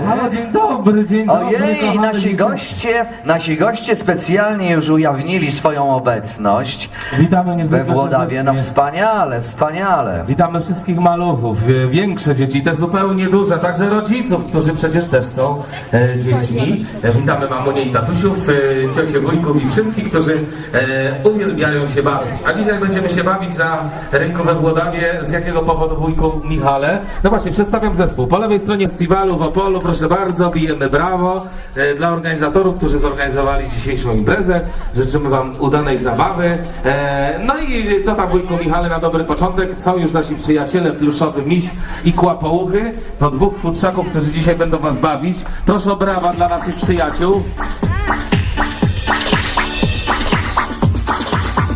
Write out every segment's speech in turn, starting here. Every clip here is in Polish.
ভালো চিন্তা dobry, dzień dobry. Ojej, kochane nasi goście, nasi goście specjalnie już ujawnili swoją obecność Witamy we niezwykle Włodawie. No wspaniale, wspaniale. Witamy wszystkich maluchów, e, większe dzieci, te zupełnie duże, także rodziców, którzy przecież też są e, dziećmi. E, witamy mamunie i tatusiów, e, ciocie, wujków i wszystkich, którzy e, uwielbiają się bawić. A dzisiaj będziemy się bawić na rynku we Włodawie. Z jakiego powodu, wujku Michale? No właśnie, przedstawiam zespół. Po lewej stronie festiwalu w Opolu, proszę bardzo, bijemy brawo e, dla organizatorów, którzy zorganizowali dzisiejszą imprezę. Życzymy Wam udanej zabawy. E, no i co tam, wujku Michale, na dobry początek? Są już nasi przyjaciele, pluszowy miś i kłapouchy. To dwóch futrzaków, którzy dzisiaj będą Was bawić. Proszę o brawa dla naszych przyjaciół.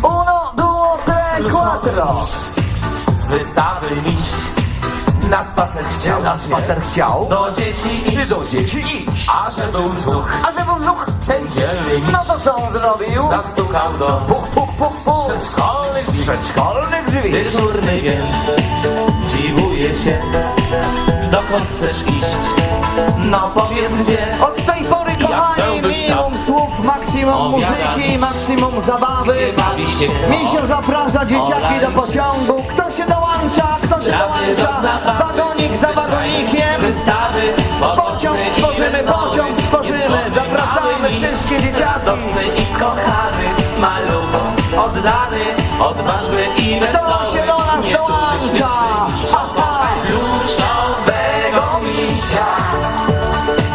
Uno, duo, tre, quattro. z wystawy miś na spacer chciał Na spacer chciał. do dzieci i do dzieci iść. a że był brzuch A że był brzuch, ten dzielny no to co on zrobił? zastukał do Puk, puk, puk, puk. przedszkolnych drzwi Przedszkolnych drzwi. dyżurny więc dziwuje się dokąd chcesz iść no powiedz gdzie Od tej pory, kochani, minimum słów, maksimum muzyki, maksimum zabawy. bawi się kto zaprasza dzieciaki do pociągu. Kto się dołącza? Kto się dołącza? Wagonik za wagonikiem. wystawy Pociąg tworzymy, pociąg tworzymy. Zapraszamy wszystkie dzieciaki. Radosny i kochany, malucho, oddany, odważny i wesoły. się do nas dołącza?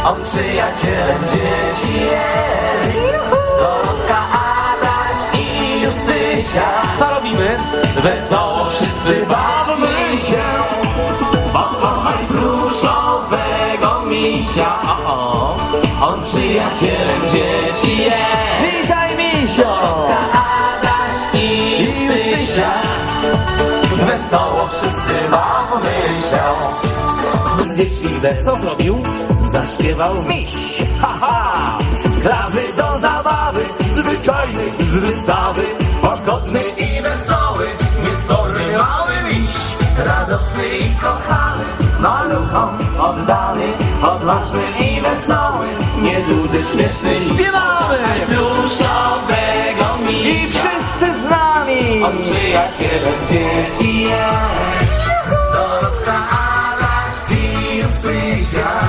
On przyjacielem dzieci jest. Dorotka, Adaś i Justysia. Co robimy? Wesoło wszyscy bawmy się. Pokochaj pluszowego misia. O, o. On przyjacielem dzieci jest. Witaj, Misio. Adaś i Justysia Wesoło wszyscy bawmy się Zwieszliwe co zrobił? Zaśpiewał miś Haha! Grawy do zabawy Zwyczajny z wystawy Pogodny i wesoły Niestorny mały miś Radosny i kochany Maluchom oddany Odważny i wesoły Nieduży, śmieszny Śpiewamy. Pluszowego I misia wszyscy z nami. on przyjacielem dzieci jest Dorotka, i Justysia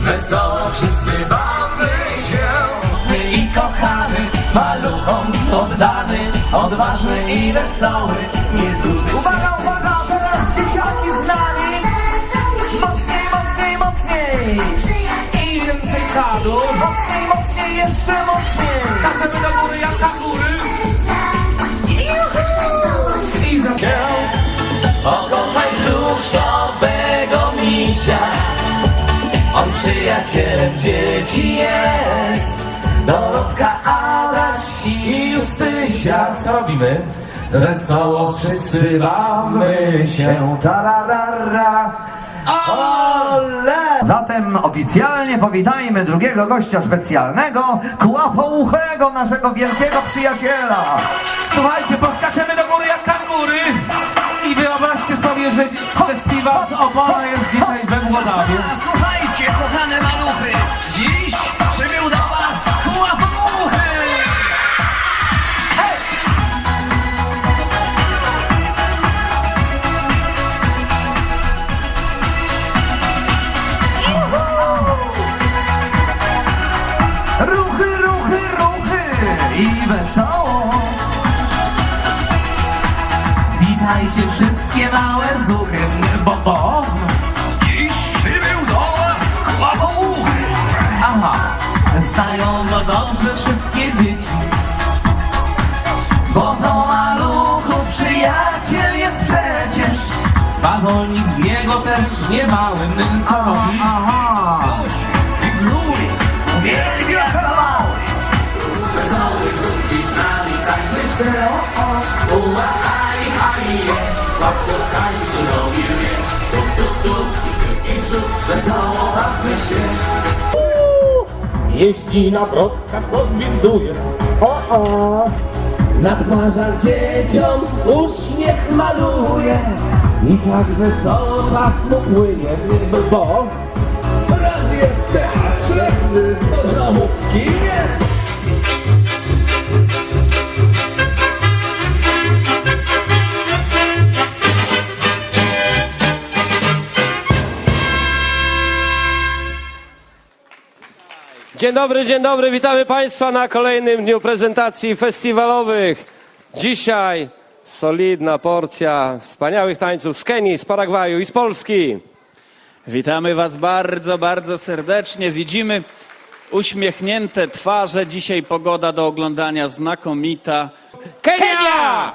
Wesoło wszyscy bawmy się. Sny i kochany, maluchom oddany Odważny i wesoły, nieduży Uwaga, uwaga, teraz dzieciaki z nami. Mocniej, mocniej, mocniej. I więcej czadu. Mocniej, mocniej, jeszcze mocniej. Skaczemy do góry jak kangury I za Pokochaj pluszowego On przyjacielem dzieci jest Dorotka, Adaś i Justysia Co robimy? Wesoło wszyscy bawmy się Tararara. Ole! Zatem oficjalnie powitajmy drugiego gościa specjalnego, kłapouchego naszego wielkiego przyjaciela. Słuchajcie, poskaczemy do góry jak kangury sobie, że festiwal z Opola jest dzisiaj we Włodawie wszystkie małe zuchy Bo, Jeździ na wrotkach, podgwizduje. O, o. Na twarzach dzieciom uśmiech maluje I tak wesoło czas mu płynie, bo Raz Wojny znowu kinie. Dzień dobry, dzień dobry, witamy Państwa na kolejnym dniu prezentacji festiwalowych. Dzisiaj solidna porcja wspaniałych tańców z Kenii, z Paragwaju i z Polski. Witamy Was bardzo, bardzo serdecznie. Widzimy uśmiechnięte twarze. Dzisiaj pogoda do oglądania znakomita. Kenia!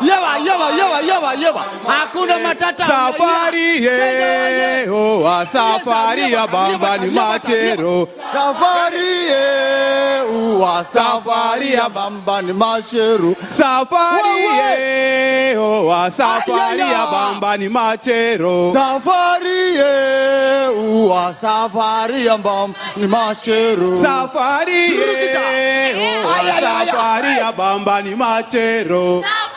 Yawa, yawa, yawa, yawa, yawa. Hakuna matata. Safari ye, oh, a safari ya bamba ni machero. Safari ye, oh, safari ya bamba ni machero Safari ye, oh, a safari ya bamba ni machero. Safari ye, oh, safari ya bamba ni machero Safari ye, oh, safari ya bamba ni machero. Safari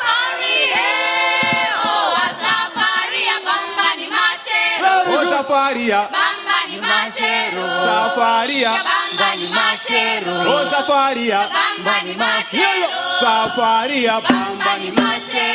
Zafaria Bambani Machero Zafaria Bambani Machero O Zafaria Bambani Machero Zafaria Bambani Machero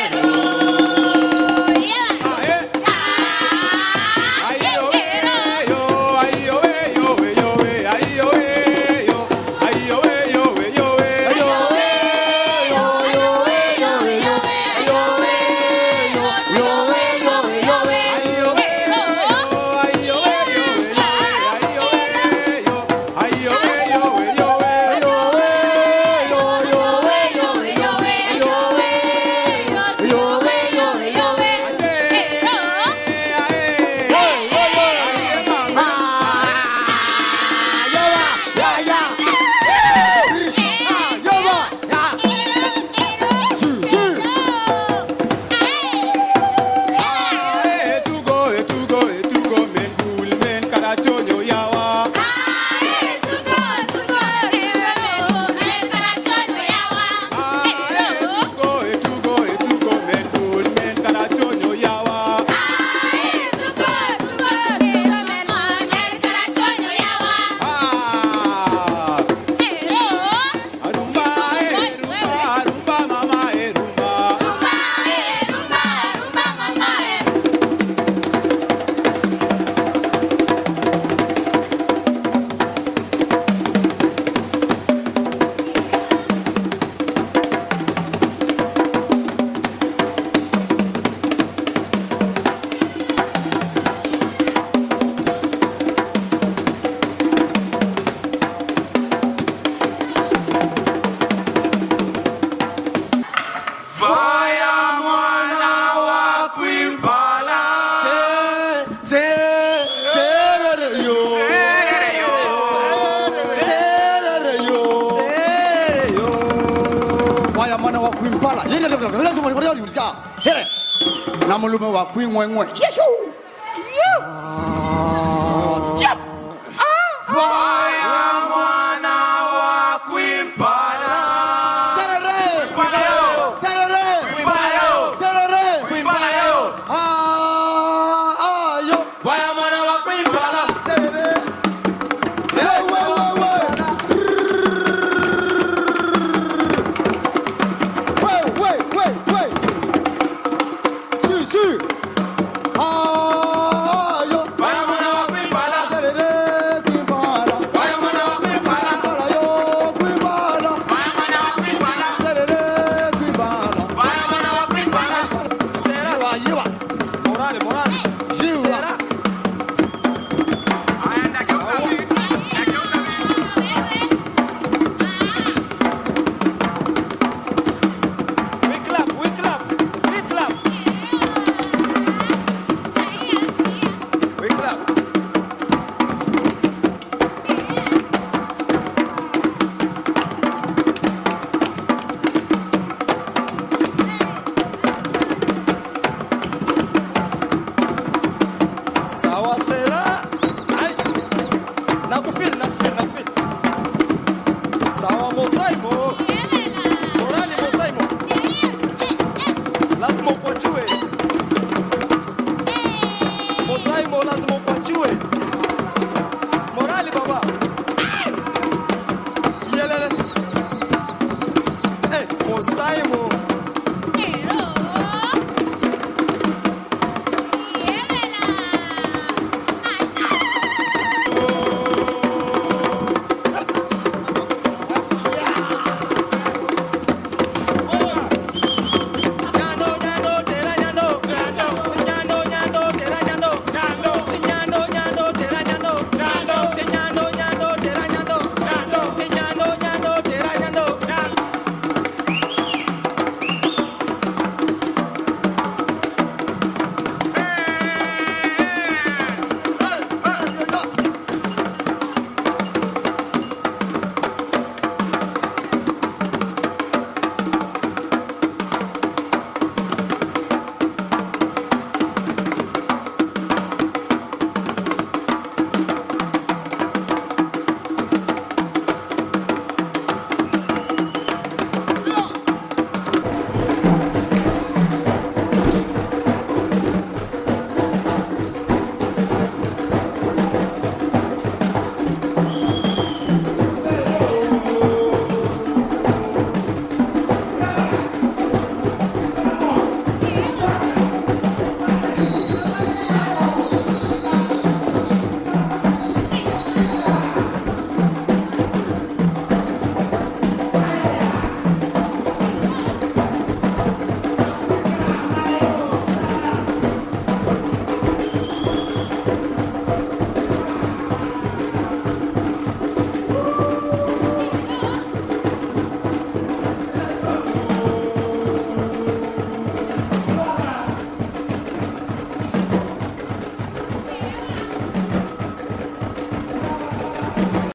mana wa queen pala yenya dokta rela so mo ko yau ka here namu lume wa queen ngwe ngwe